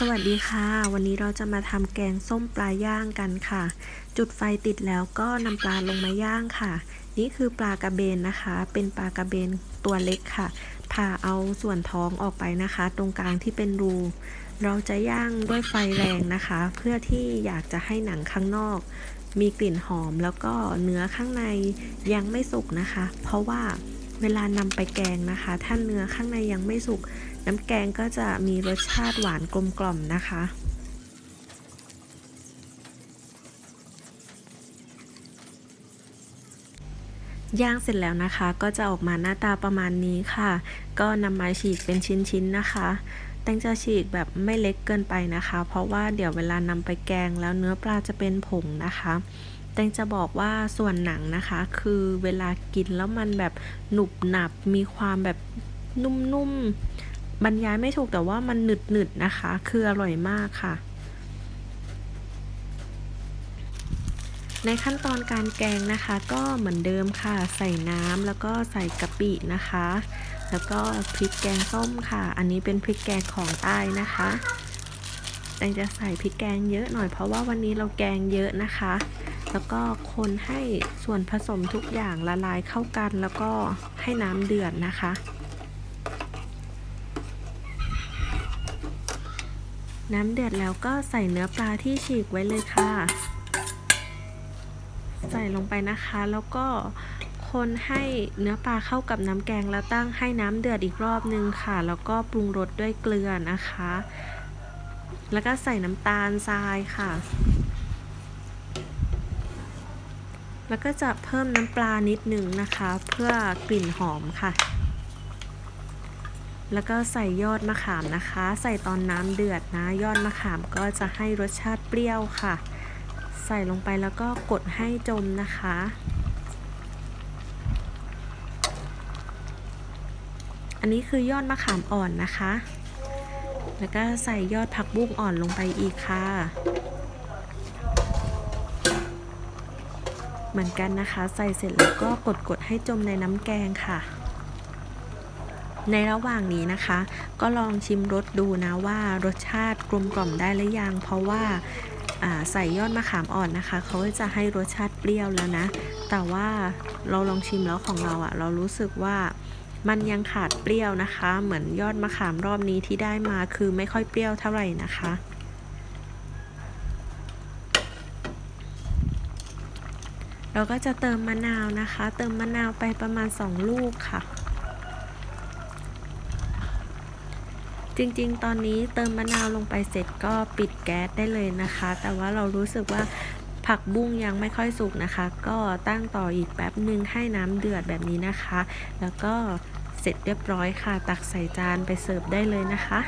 สวัสดีค่ะ วันนี้เราจะมาทำแกงส้มปลาย่างกันค่ะ จุดไฟติดแล้วก็นำปลาลงมาย่างค่ะ นี่คือปลากระเบนนะคะ เป็นปลากระเบนตัวเล็กค่ะผ่าเอาส่วนท้องออกไปนะคะ ตรงกลางที่เป็นรู เราจะย่างด้วยไฟแรงนะคะ เพื่อที่อยากจะให้หนังข้างนอก มีกลิ่นหอมแล้วก็เนื้อข้างในยังไม่สุกนะคะ เพราะว่า เวลานำไปแกงนะคะ ถ้าเนื้อข้างในยังไม่สุก น้ำแกงก็จะมีรสชาติหวานกลมกล่อมนะคะย่างเสร็จแล้วนะคะก็จะออกมาหน้าตาประมาณนี้ค่ะ ก็นำมาฉีกเป็นชิ้นๆนะคะ แตงจะฉีกแบบไม่เล็กเกินไปนะคะ เพราะว่าเดี๋ยวเวลานำไปแกงแล้วเนื้อปลาจะเป็นผงนะคะแตงจะบอกว่าส่วนหนังนะคะ คือเวลากินแล้วมันแบบหนุบหนับมีความแบบนุ่มๆบรรยายไม่ถูกแต่ว่ามันหนึดๆนะคะ คืออร่อยมากค่ะในขั้นตอนการแกงนะคะก็เหมือนเดิมค่ะ ใส่น้ำแล้วก็ใส่กะปินะคะ แล้วก็พริกแกงส้มค่ะ อันนี้เป็นพริกแกงของใต้นะคะแตงจะใส่พริกแกงเยอะหน่อยเพราะว่าวันนี้เราแกงเยอะนะคะ แล้วก็คนให้ส่วนผสมทุกอย่างละลายเข้ากัน แล้วก็ให้น้ำเดือดนะคะน้ำเดือดแล้วก็ใส่เนื้อปลาที่ฉีกไว้เลยค่ะ ใส่ลงไปนะคะแล้วก็ คนให้เนื้อปลาเข้ากับน้ำแกงแล้วตั้งให้น้ำเดือดอีกรอบนึงค่ะ แล้วก็ปรุงรสด้วยเกลือนะคะ แล้วก็ใส่น้ำตาลทรายค่ะ แล้วก็จะเพิ่มน้ำปลานิดนึงนะคะ เพื่อกลิ่นหอมค่ะ แล้วก็ใส่ยอดมะขามนะคะ ใส่ตอนน้ำเดือดนะ ยอดมะขามก็จะให้รสชาติเปรี้ยวค่ะ ใส่ลงไปแล้วก็กดให้จมนะคะ อันนี้คือยอดมะขามอ่อนนะคะ แล้วก็ใส่ยอดผักบุ้งอ่อนลงไปอีกค่ะ เหมือนกันนะคะ ใส่เสร็จแล้วก็กดกดให้จมในน้ำแกงค่ะ ในระหว่างนี้นะคะ ก็ลองชิมรสดูนะว่ารสชาติกลมกล่อมได้หรือยัง เพราะว่าใส่ยอดมะขามอ่อนนะคะ เขาจะให้รสชาติเปรี้ยวแล้วนะ แต่ว่าเราลองชิมแล้วของเราอะ่ะ เรารู้สึกว่า มันยังขาดเปรี้ยวนะคะ เหมือนยอดมะขามรอบนี้ที่ได้มาคือไม่ค่อยเปรี้ยวเท่าไหร่นะคะ เราก็จะเติมมะนาวนะคะ เติมมะนาวไปประมาณ 2 ลูกค่ะ จริงๆ ตอนนี้เติมมะนาวลงไปเสร็จก็ปิดแก๊สได้เลยนะคะ แต่ว่าเรารู้สึกว่า ผักบุ้งยังไม่ค่อยสุกนะคะ ก็ตั้งต่ออีกแป๊บหนึ่งให้น้ำเดือดแบบนี้นะคะ แล้วก็เสร็จเรียบร้อยค่ะ ตักใส่จานไปเสิร์ฟได้เลยนะคะ